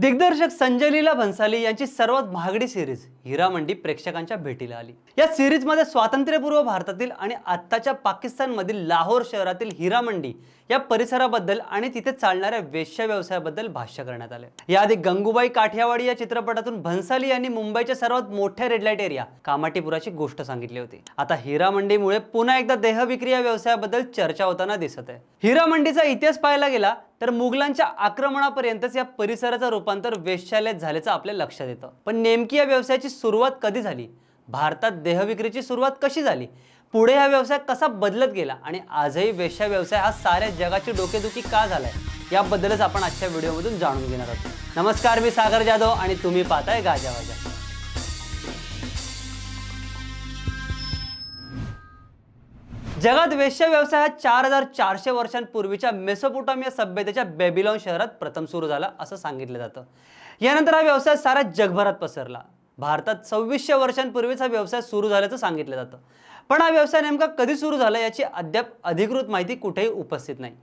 दिग्दर्शक संजय लीला भन्साली यांची सर्वात महागडी सिरीज हिरा मंडी प्रेक्षकांच्या भेटीला आली. या सिरीजमध्ये स्वातंत्र्यपूर्व भारतातील आणि आत्ताच्या पाकिस्तानमधील लाहोर शहरातील हिरा मंडी या परिसराबद्दल आणि तिथे चालणाऱ्या वेश्या व्यवसायाबद्दल भाष्य करण्यात आले याआधी गंगूबाई काठियावाडी या चित्रपटातून भन्साली यांनी मुंबईच्या सर्वात मोठ्या रेडलाईट एरिया कामाटीपुराची गोष्ट सांगितली होती. आता हिरामंडीमुळे पुन्हा एकदा देहविक्री या व्यवसायाबद्दल चर्चा होताना दिसत आहे. हिरामंडीचा इतिहास पाहायला गेला तर मुघलांच्या आक्रमणापर्यंतच या परिसराचं रूपांतर वेश्यालयात झाल्याचं आपल्या लक्षात येतं. पण नेमकी या व्यवसायाची सुरुवात कधी झाली? भारतात देहविक्रीची सुरुवात कशी झाली? पुढे हा व्यवसाय कसा बदलत गेला आणि आजही वेश्या व्यवसाय हा साऱ्या जगाची डोकेदुखी का झालाय? याबद्दलच आपण आजच्या व्हिडिओमधून जाणून घेणार आहोत. नमस्कार मी सागर जाधव आणि तुम्ही पाहताय गाजा वाजा. जगात वेश्या व्यवसाय हा चार हजार चारशे वर्षांपूर्वीच्या मेसोपोटामिया सभ्यतेच्या बेबिलॉन शहरात प्रथम सुरू झाला असं सांगितलं जातं. यानंतर हा व्यवसाय साऱ्या जगभरात पसरला. भारतात सव्वीसशे वर्षांपूर्वीच हा व्यवसाय सुरू झाल्याचं सांगितलं जातं. पण हा व्यवसाय नेमका कधी सुरू झाला याची अद्याप अधिकृत माहिती कुठेही उपस्थित नाही.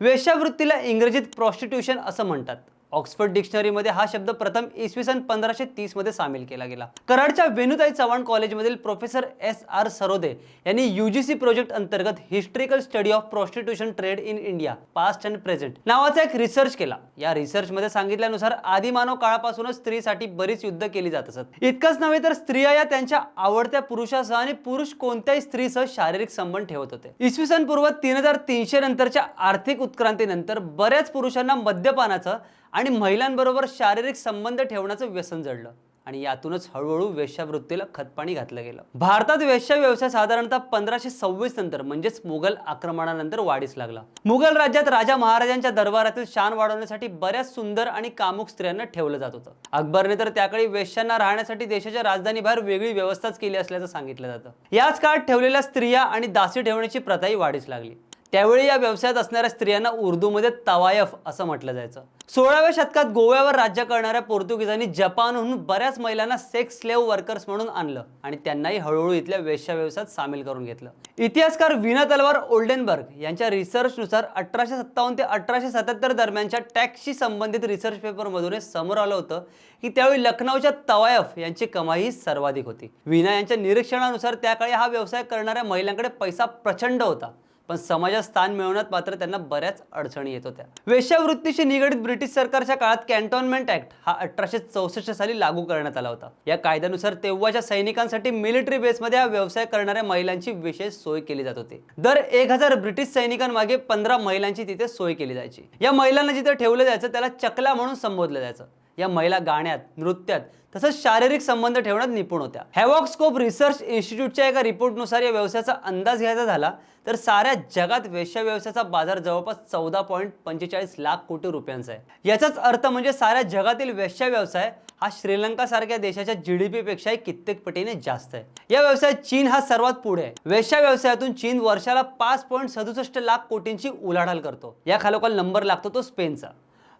वेश्यावृत्तीला इंग्रजीत प्रॉस्टिट्यूशन असं म्हणतात. ऑक्सफर्ड डिक्शनरीमध्ये हा शब्द प्रथम इसवी सन पंधराशे तीसमध्ये सामील केला गेला. कराडच्या वेणुताई चव्हाण कॉलेजमधील प्रोफेसर एस आर सरोदे यांनी युजीसी प्रोजेक्ट अंतर्गत historical study of prostitution trade in India past and present नावाचा एक रिसर्च केला. या रिसर्चमध्ये सांगितल्यानुसार आदिमानव काळापासूनच स्त्रीसाठी बरीच युद्ध केली जात असत. इतकंच नव्हे तर स्त्रिया या त्यांच्या आवडत्या पुरुषासह आणि पुरुष कोणत्याही स्त्रीसह शारीरिक संबंध ठेवत होते. इसवी सन पूर्व तीन हजार तीनशे नंतरच्या आर्थिक उत्क्रांतीनंतर बऱ्याच पुरुषांना मद्यपानाचं आणि महिलांबरोबर शारीरिक संबंध ठेवण्याचं व्यसन जडलं. आणि यातूनच हळूहळू वेश्यावृत्तीला खतपाणी घातलं गेलं. भारतात वेश्या व्यवसाय साधारणतः पंधराशे सव्वीस नंतर म्हणजेच मुघल आक्रमणानंतर वाढीस लागला. मुघल राज्यात राजा महाराजांच्या दरबारातील शान वाढवण्यासाठी बऱ्याच सुंदर आणि कामुक स्त्रियांना ठेवलं जात होतं. अकबरने तर त्याकडे वेश्यांना राहण्यासाठी देशाच्या राजधानी बाहेर वेगळी व्यवस्थाच केली असल्याचं सांगितलं जातं. याच काळात ठेवलेल्या स्त्रिया आणि दासी ठेवण्याची प्रथाही वाढीस लागली. त्यावेळी या व्यवसायात असणाऱ्या स्त्रियांना उर्दूमध्ये तवायफ असं म्हटलं जायचं. सोळाव्या शतकात गोव्यावर राज्य करणाऱ्या पोर्तुगीजांनी जपानहून बऱ्याच महिलांना सेक्स स्लेव वर्कर्स म्हणून आणलं आणि त्यांनाही हळूहळू इथल्या वेश्या व्यवसायात सामील करून घेतलं. इतिहासकार विना तलवार ओल्डेनबर्ग यांच्या रिसर्चनुसार अठराशे सत्तावन्न ते अठराशे सत्याहत्तर दरम्यानच्या टॅक्सशी संबंधित रिसर्च पेपरमधून हे समोर आलं होतं की त्यावेळी लखनौच्या तवायफ यांची कमाई ही सर्वाधिक होती. विना यांच्या निरीक्षणानुसार त्या काळी हा व्यवसाय करणाऱ्या महिलांकडे पैसा प्रचंड होता. पण समाजात स्थान मिळवण्यात मात्र त्यांना बऱ्याच अडचणी येत होत्या. वेश्यावृत्तीशी निगडीत ब्रिटिश सरकारच्या काळात कॅन्टॉनमेंट ऍक्ट हा अठराशे चौसष्ट साली लागू करण्यात आला होता. या कायद्यानुसार तेव्हाच्या सैनिकांसाठी मिलिटरी बेसमध्ये हा व्यवसाय करणाऱ्या महिलांची विशेष सोय केली जात होती. दर एक हजार ब्रिटिश सैनिकांमागे पंधरा महिलांची तिथे सोय केली जायची. या महिलांना जिथे ठेवलं जायचं त्याला चकला म्हणून संबोधलं जायचं. या महिला गाण्यात नृत्यात तसंच शारीरिक संबंध ठेवण्यात निपुण होत्या. हॅवॉक स्कोप रिसर्च इन्स्टिट्यूटच्या एका रिपोर्टनुसार या व्यवसायाचा अंदाज घ्यायचा झाला तर साऱ्या जगात वेश्या व्यवसायाचा बाजार जवळपास चौदा पॉईंट पंचेचाळीस लाख कोटी रुपयांचा आहे. याचाच अर्थ म्हणजे साऱ्या जगातील वेश्या व्यवसाय हा श्रीलंका सारख्या देशाच्या जीडीपी पेक्षाही कित्येक पटीने जास्त आहे. या व्यवसायात चीन हा सर्वात पुढे आहे. वेश्या व्यवसायातून चीन वर्षाला पाच पॉईंट सदुसष्ट लाख कोटींची उलाढाल करतो. या खालोखाल नंबर लागतो तो स्पेनचा.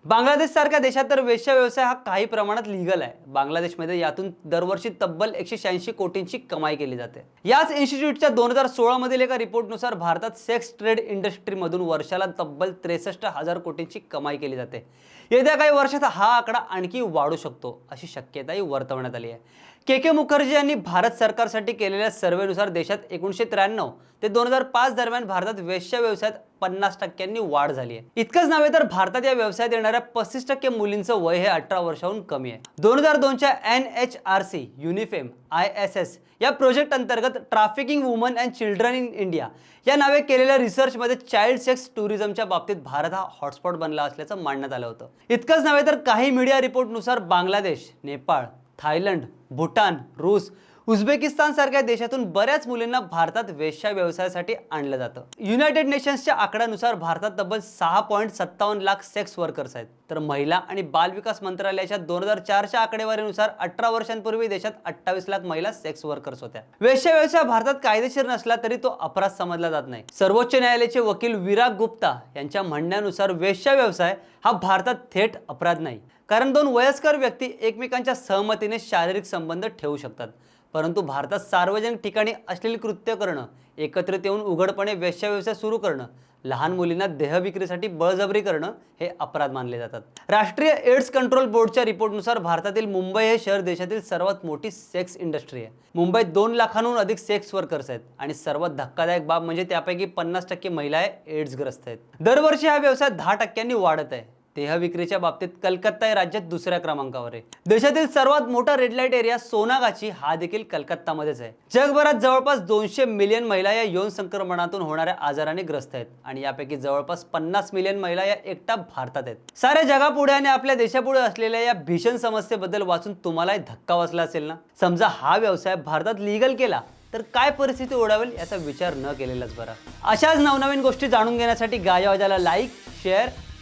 बांगलादेशसारख्या देशात तर वेश्या व्यवसाय हा काही प्रमाणात लिगल आहे. बांगलादेशमध्ये यातून दरवर्षी तब्बल एकशे शहाऐंशी कोटींची कमाई केली जाते. याच इन्स्टिट्यूटच्या दोन हजार सोळा मधील एका रिपोर्टनुसार भारतात सेक्स ट्रेड इंडस्ट्रीमधून वर्षाला तब्बल त्रेसष्ट हजार कोटींची कमाई केली जाते. येत्या काही वर्षात हा आकडा आणखी वाढू शकतो अशी शक्यताही वर्तवण्यात आली आहे. के के मुखर्जी यांनी भारत सरकारसाठी केलेल्या सर्वेनुसार देशात एकोणीशे त्र्याण्णव ते दोन हजार पाच दरम्यान भारतात वेश्या व्यवसायात पन्नास टक्क्यांनी वाढ झाली आहे. इतकंच नव्हे तर भारतात या व्यवसायात येणाऱ्या पस्तीस टक्के मुलींचं वय हे अठरा वर्षाहून कमी आहे. दोन हजार दोनच्या N H R C UNIFEM I S S या प्रोजेक्ट अंतर्गत trafficking women and children in India या नावे केलेल्या रिसर्चमध्ये चाइल्ड सेक्स टुरिझमच्या बाबतीत भारत हा हॉटस्पॉट बनला असल्याचं मांडण्यात आलं होतं. इतकंच नव्हे तर काही मीडिया रिपोर्टनुसार बांगलादेश नेपाळ थायलंड भूटान रूस उझबेकिस्तान सारख्या देशातून बऱ्याच मुलींना भारतात वेश्या व्यवसायासाठी आणलं जातं. युनायटेड नेशन्सच्या आकड्यानुसार भारतात तब्बल सहा पॉईंट सत्तावन्न लाख सेक्स वर्कर्स आहेत. तर महिला आणि बाल विकास मंत्रालयाच्या दोन हजार चारच्या आकडेवारीनुसार अठरा वर्षांपूर्वी देशात अठ्ठावीस लाख महिला सेक्स वर्कर्स होत्या. वेश्या व्यवसाय भारतात कायदेशीर नसला तरी तो अपराध समजला जात नाही. सर्वोच्च न्यायालयाचे वकील विराग गुप्ता यांच्या म्हणण्यानुसार वेश्या व्यवसाय हा भारतात थेट अपराध नाही. कारण दोन वयस्कर व्यक्ती एकमेकांच्या सहमतीने शारीरिक संबंध ठेवू शकतात. परंतु भारतात सार्वजनिक ठिकाणी अश्लील कृत्य करणं एकत्रित येऊन उघडपणे वेश्या व्यवसाय सुरू करणं लहान मुलींना देहविक्रीसाठी बळजबरी करणं हे अपराध मानले जातात. राष्ट्रीय एड्स कंट्रोल बोर्डच्या रिपोर्टनुसार भारतातील मुंबई हे शहर देशातील सर्वात मोठी सेक्स इंडस्ट्री आहे. मुंबईत दोन लाखांहून अधिक सेक्स वर्कर्स आहेत आणि सर्वात धक्कादायक बाब म्हणजे त्यापैकी पन्नास टक्के महिला एड्सग्रस्त आहेत. दरवर्षी हा व्यवसाय दहा टक्क्यांनी वाढत आहे. देहविक्रीच्या बाबतीत कलकत्ता हे राज्यात दुसऱ्या क्रमांकावर आहे. देशातील सर्वात मोठा रेड लाइट एरिया सोनागाची हा देखील कलकत्तामध्येच आहे. जगभरात जवळपास दोनशे मिलियन महिला या यौन संक्रमणातून होणाऱ्या आजाराने ग्रस्त आहेत आणि यापैकी जवळपास पन्नास मिलियन महिला या एकटा भारतात आहेत. साऱ्या जगापुढे आणि आपल्या देशापुढे असलेल्या या भीषण समस्येबद्दल वाचून तुम्हालाही धक्का बसला असेल ना? समजा हा व्यवसाय भारतात लिगल केला तर काय परिस्थिती ओढावेल याचा विचार न केलेलाच बरा. अशाच नवनवीन गोष्टी जाणून घेण्यासाठी गाजावाजाला लाईक शेअर